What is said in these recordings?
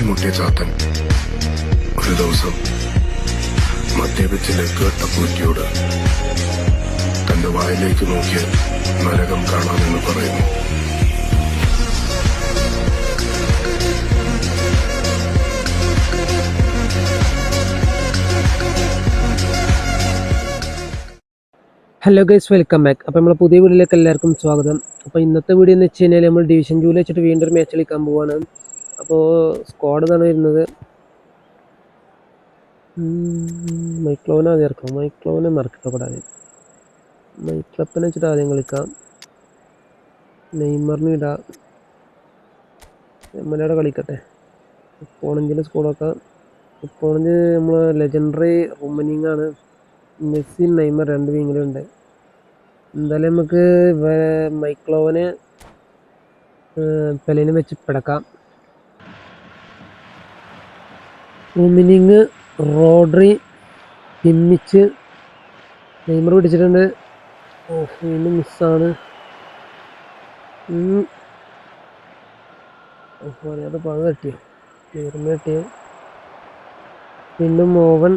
ബുദ്ധിമുട്ടിയ ചാത്തൻ ഒരു ദിവസം മദ്യപിച്ച് ലെക്കേട്ട പൂറ്റിയോട് തന്റെ വായിലേക്ക് നോക്കിയ നരകം കാണാമെന്ന് പറയുന്നു. ഹലോ ഗൈസ് വെൽക്കം ബാക്ക് അപ്പോൾ നമ്മളെ പുതിയ വീഡിയോയിലേക്ക് എല്ലാവർക്കും സ്വാഗതം. അപ്പോൾ ഇന്നത്തെ വീഡിയോ എന്ന് വെച്ച് കഴിഞ്ഞാൽ നമ്മൾ ഡിവിഷൻ ജൂലി വെച്ചിട്ട് വീണ്ടും മാച്ച് കളിക്കാൻ പോവാണ്. അപ്പോൾ സ്ക്വാഡ് ഇതാണ് വരുന്നത്. മൈക്ലോവിനെ ആദ്യം ഇറക്കാം മൈക്ലോവനെ മറക്കപ്പെടാതെ. മൈക്ലപ്പിനെ വെച്ചിട്ട് ആദ്യം കളിക്കാം. നെയ്മറിന് ഇടാം. എമ്മനോടെ കളിക്കട്ടെ. പോണഞ്ചിന്റെ സ്കൂളൊക്കെ പോണഞ്ച് നമ്മൾ ലെജൻഡറി റുമനിങ് ആണ്. മെസ്സി നെയ്മർ രണ്ട് വിങ്ങിലുണ്ട് എന്തായാലും നമുക്ക് മൈക്ലോവന് പെലിനെ വെച്ച് പിടക്കാം. റുമിനിങ് റോഡ്രി കിമ്മിച്ച് നെയ്മർ പിടിച്ചിട്ടുണ്ട്. ഓഫ് വീണ്ടും മിസ്സാണ്. അറിയാതെ പഴ തട്ടിയോ നെയ്മർ തട്ടിയോ വീണ്ടും മോഹൻ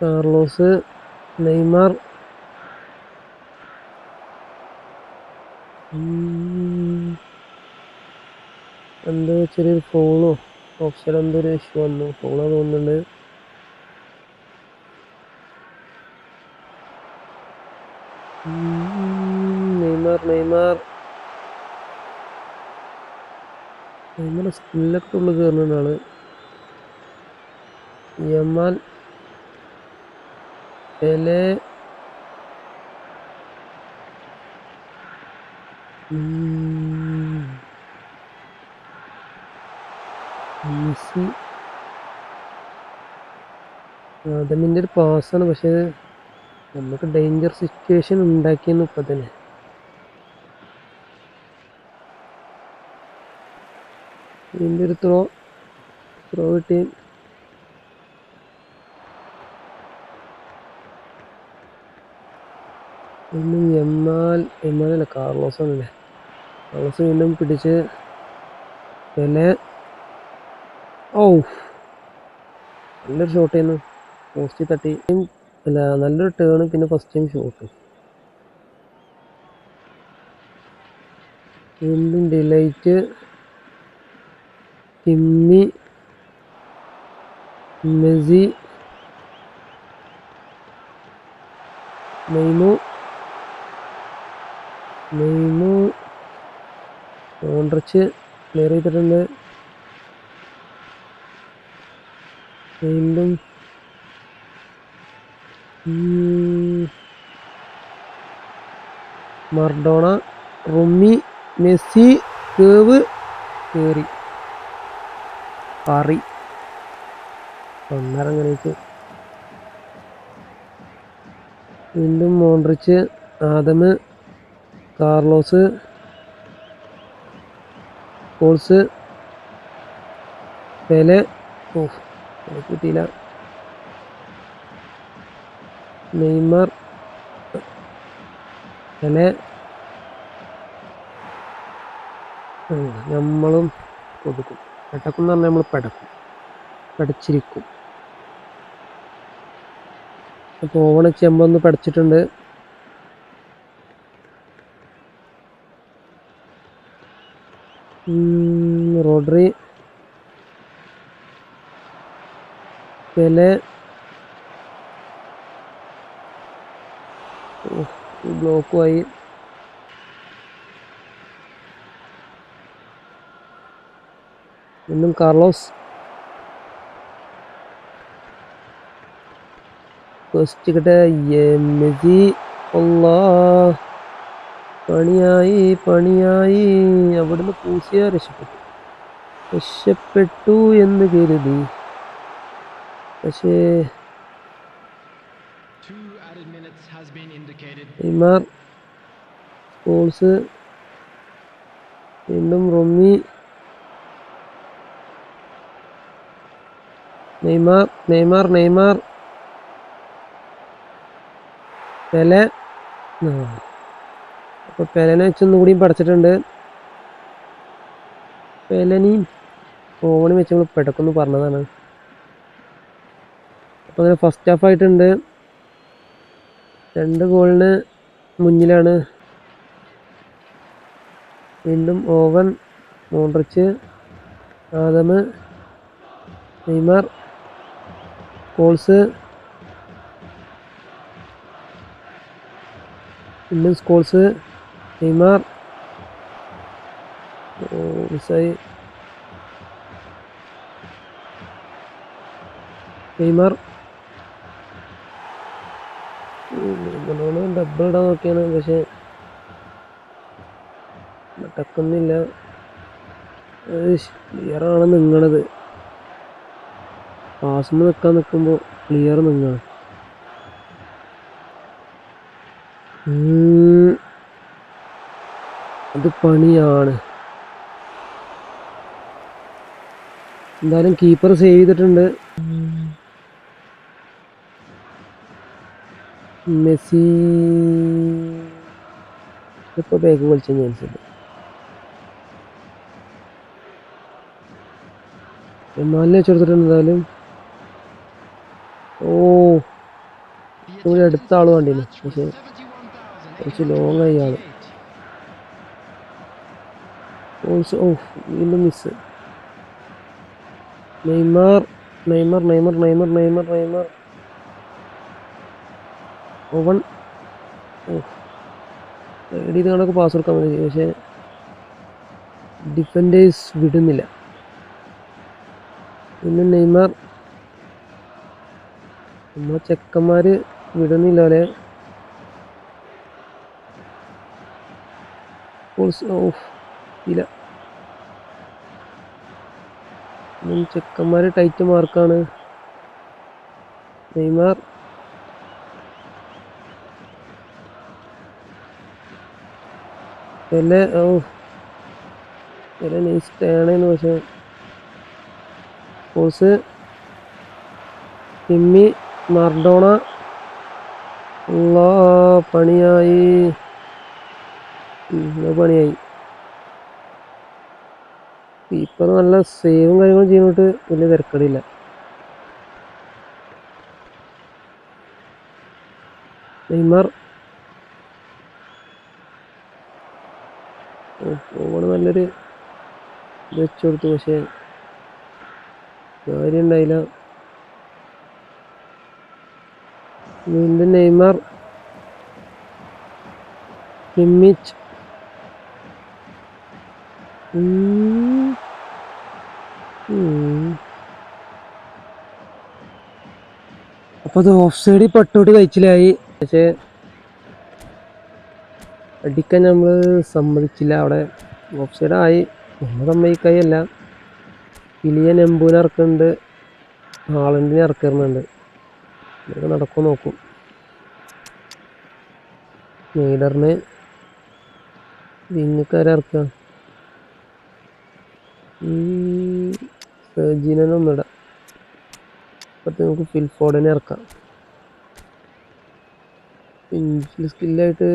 കാർലോസ് നെയ്മർ. എന്തോ ചെറിയൊരു ഫോളോ ഓപ്ഷൻ എന്തോ ഒരു ഇഷ്യൂ വന്നു. ഫോളോ തോന്നുന്നുണ്ട്. Neymar Neymar. നെയ്മർ സ്കില്ലൊക്കെ ഉള്ളിൽ കയറുന്നതാണ് യമാൽ പെലെ മെസ്സി ഒരു പാസ്സാണ് പക്ഷേ നമുക്ക് ഡേഞ്ചർ സിറ്റുവേഷൻ ഉണ്ടാക്കിയെന്ന് ഇപ്പം തന്നെ. ഇതിന്റെ ഒരു ത്രോ ത്രോ കിട്ടി വീണ്ടും എമ്മാൽ എമ്മാലല്ല കാർലോസ് ആണല്ലേ കാർലോസ് വീണ്ടും പിടിച്ച് പിന്നെ ഓ നല്ലൊരു ഷോട്ട് ചെയ്യുന്നു പോസ്റ്റ് തട്ടി. അല്ല നല്ലൊരു ടേൺ പിന്നെ ഫസ്റ്റ് ടൈം ഷോട്ട് വീണ്ടും ഡിലൈറ്റ് കിമ്മി മെസ്സി നെയ്മു നെയ്മു കോൺട്രച്ച് ക്ലിയർ ചെയ്തിട്ടുണ്ട്. വീണ്ടും മർഡോണ റുമി മെസ്സി കേവ് കേറി പറി. ഒന്നര അങ്ങനെയൊക്കെ വീണ്ടും മോൺട്രിച്ച് ആദമ് കാർലോസ് കോൾസ് പെലെ ഓ കിട്ടിയില്ല. നെയ്മർ പെലെ നമ്മളും കൊടുക്കും പെടക്കും എന്ന് പറഞ്ഞാൽ നമ്മൾ പെടക്കും. പടച്ചിരിക്കും. അപ്പോൾ ഓവണ ചെമ്പൊന്ന് പഠിച്ചിട്ടുണ്ട് ഉം, റോഡ്രി. പെലെ. ബ്ലോക്കുമായി വീണ്ടും കാർലോസ്. ഫസ്റ്റ് കിട്ടെ മെസ്സി അല്ലാ പണിയായി പണിയായി. അവിടുന്ന് പൂസിയ രക്ഷപ്പെട്ടു. രക്ഷപ്പെട്ടു എന്ന് കരുതി. പക്ഷേ. നെയ്മാർ സ്കോൾസ് വീണ്ടും റൊമ്മി നെയ്മാർ നെയ്മാർ നെയ്മാർ പെലെ ആ അപ്പോൾ പെലനെ വെച്ച് ഒന്നും കൂടിയും പഠിച്ചിട്ടുണ്ട് പെലനെയും ഓവണും വെച്ച് നമ്മൾ പിടക്കൊന്ന് പറഞ്ഞതാണ്. അപ്പോൾ അങ്ങനെ ഫസ്റ്റ് ഹാഫ് ആയിട്ടുണ്ട്. രണ്ട് ഗോളിന് മുന്നിലാണ്. വീണ്ടും ഓവൻ മോൺട്രിച്ച് ആദമ് നെയ്മർ കോൾസ്. വീണ്ടും സ്കോൾസ് നെയ്മർ മിസ്സായി നെയ്മർ ഡബിൾ ഇടാൻ നോക്കിയാണ് പക്ഷെ ടക്കുന്നില്ല ക്ലിയറാണ് നിങ്ങളത് പാസ്മ നിൽക്കാൻ നിൽക്കുമ്പോൾ ക്ലിയർ നിങ്ങാണ്. അത് പണിയാണ്. എന്തായാലും കീപ്പർ സേവ് ചെയ്തിട്ടുണ്ട്. മെസ്സി ഇപ്പൊ ബാഗ് കളിച്ച ചാൻസ് ഉണ്ട്. എന്നാലും വെച്ചെടുത്തിട്ടുണ്ട് എന്തായാലും. ഓ ഇവിടെ അടുത്ത ആൾ വേണ്ടിയില്ല പക്ഷെ was 71,888. കുറച്ച് ലോങ് ആയി ആൾ. ഓൾസോ ഓ വീണ്ടും miss Neymar Neymar Neymar Neymar Neymar Neymar. Owen. ഓ. റെഡി പാസ് കൊടുക്കാൻ മതി പക്ഷേ ഡിഫൻഡേഴ്സ് വിടുന്നില്ല. പിന്നെ നെയ്മർ. നമ്മളെ ചെക്കന്മാർ വിടുന്നില്ല അല്ലേ ഓൾസ് ഇല്ല. ചെക്കന്മാർ ടൈറ്റ് മാർക്കാണ് നെയ്മാർ. പെലെ ഓ പെലെ നൈസ് ടേണേന്ന് പക്ഷേ. കോഴ്സ് ടിമ്മി മർഡോണ. പണിയായി. പണിയായി. കീപ്പർ നല്ല സേവും കാര്യങ്ങളും ചെയ്യുന്നിട്ട് വലിയ തിരക്കടിയില്ല നല്ലൊരു ഇത് വെച്ചു കൊടുത്തു പക്ഷേ കാര്യം ഉണ്ടായില്ല. വീണ്ടും നെയ്മർ. കിമ്മിച്ച് ഉം. ഉം. അപ്പൊ അത് ഓഫ് സൈഡിൽ പട്ടോട്ട് കഴിച്ചിലായി. പക്ഷേ അടിക്കാൻ നമ്മൾ സമ്മതിച്ചില്ല. അവിടെ ഓഫ് സൈഡായി നമ്മൾ സമ്മതിക്കായല്ല ഇലിയൻ എംബൂനെ ഇറക്കുന്നുണ്ട്. ആളണ്ടിനെ ഇറക്കുന്നുണ്ട്. നടക്കും നോക്കും. നെയ്ഡറിന് വിങ്ങക്കാരെ ഇറക്കുക. സർജീനൊന്നിടാം അപ്പത്തെ നമുക്ക് ഫിൽഫോർഡിനെ ഇറക്കാം. പിഞ്ചിൽ സ്കില്ലായിട്ട്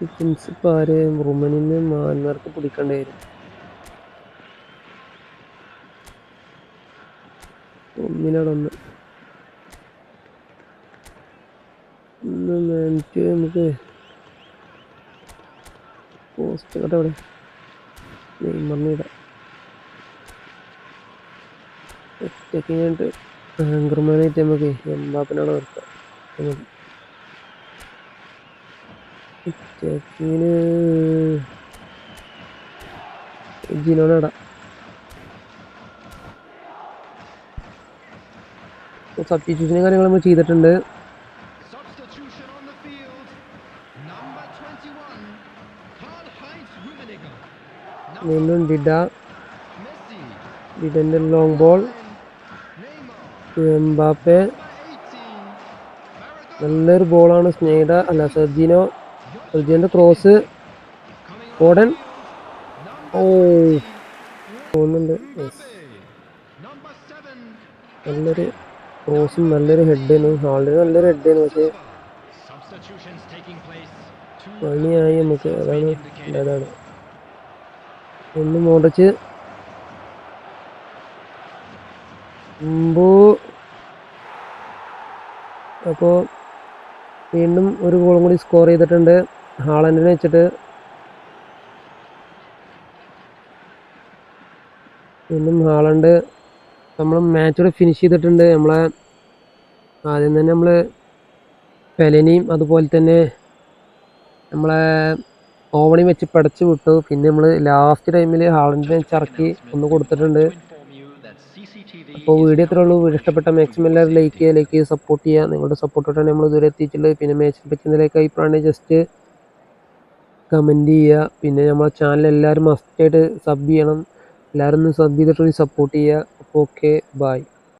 ഡിഫൻസ് ഇപ്പം ആര്? റുമനിന്ന് മാന്മാർക്ക് പിടിക്കേണ്ടി വരും. ഒന്നിനടന്ന് ഒന്ന്. നമുക്ക് പോസ്റ്റ് കട്ടെ അവിടെ. നെയ്മറിനിടാം ഒറ്റയ്ക്ക് കഴിഞ്ഞിട്ട് ആങ്കർമാനായിട്ട് നമുക്ക് എംബാപ്പിനാണ് നിർത്താം ചെക്കിന് ജിനോനെ ഇടാം സബ്സ്റ്റിറ്റ്യൂഷനും കാര്യങ്ങളും നമ്മൾ ചെയ്തിട്ടുണ്ട് Substitution on the field. Number 21, Karl-Heinz Rummenigge. Number വീണ്ടും ഡിഡ. ഡിഡന്റെ long ball. Mbappe Number 18, Maradona. നല്ലൊരു ബോളാണ് സ്നേഹിത അല്ല സെർജിനോ സെർജിന്റെ ക്രോസ് field. ഓ Number 20, പോകുന്നുണ്ട് Yes. Mbappe. Number 7, നല്ലൊരു ക്രോസും നല്ലൊരു ഹെഡായിരുന്നു ഹാളിന് നല്ലൊരു ഹെഡായിരുന്നു പക്ഷേ പണിയായി നമുക്ക് അതാണ് അതാണ് ഒന്ന് മുടച്ച് മുമ്പ് അപ്പോൾ വീണ്ടും ഒരു ഗോളും കൂടി സ്കോർ ചെയ്തിട്ടുണ്ട്. ഹാളൻഡിനെ വെച്ചിട്ട്. വീണ്ടും ഹാളണ്ട് നമ്മൾ മാച്ച് കൂടെ ഫിനിഷ് ചെയ്തിട്ടുണ്ട്. നമ്മളെ ആദ്യം തന്നെ നമ്മൾ പെലനെയും അതുപോലെ തന്നെ നമ്മളെ ഓവണി വെച്ച് പടച്ചു വിട്ടു. പിന്നെ നമ്മൾ ലാസ്റ്റ് ടൈമിൽ ഹാളണ്ടിനെ ചിറക്കി ഒന്ന് കൊടുത്തിട്ടുണ്ട്. അപ്പോൾ വീഡിയോ ഇത്രേ ഉള്ളൂ. വീഡിയോ ഇഷ്ടപ്പെട്ട മാക്സിമം എല്ലാവരും ലൈക്ക് ചെയ്യുക ലൈക്ക് ചെയ്യുക സപ്പോർട്ട് ചെയ്യുക. നിങ്ങളുടെ സപ്പോർട്ടോട്ടാണ് നമ്മൾ ഇതുവരെ എത്തിയിട്ടുള്ളത്. പിന്നെ മാച്ചിനെ പറ്റി എന്തെങ്കിലും അഭിപ്രായം ജസ്റ്റ് കമന്റ് ചെയ്യുക. പിന്നെ നമ്മളെ ചാനൽ എല്ലാവരും മസ്റ്റായിട്ട് സബ് ചെയ്യണം. എല്ലാവരും ഒന്ന് സബ് ചെയ്തിട്ട് സപ്പോർട്ട് ചെയ്യുക. അപ്പോൾ ഓക്കെ ബൈ